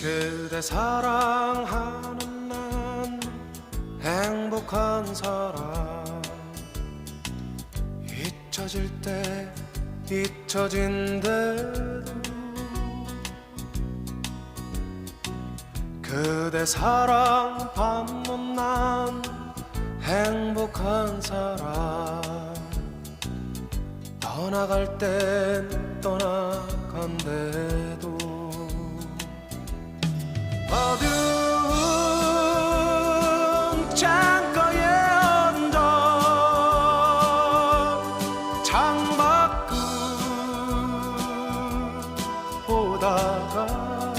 그대 사랑하는 난 행복한 사람. 잊혀질 때 잊혀진대도 그대 사랑 받는 난 행복한 사람. 떠나갈 땐 떠나간대도 창밖을 보다가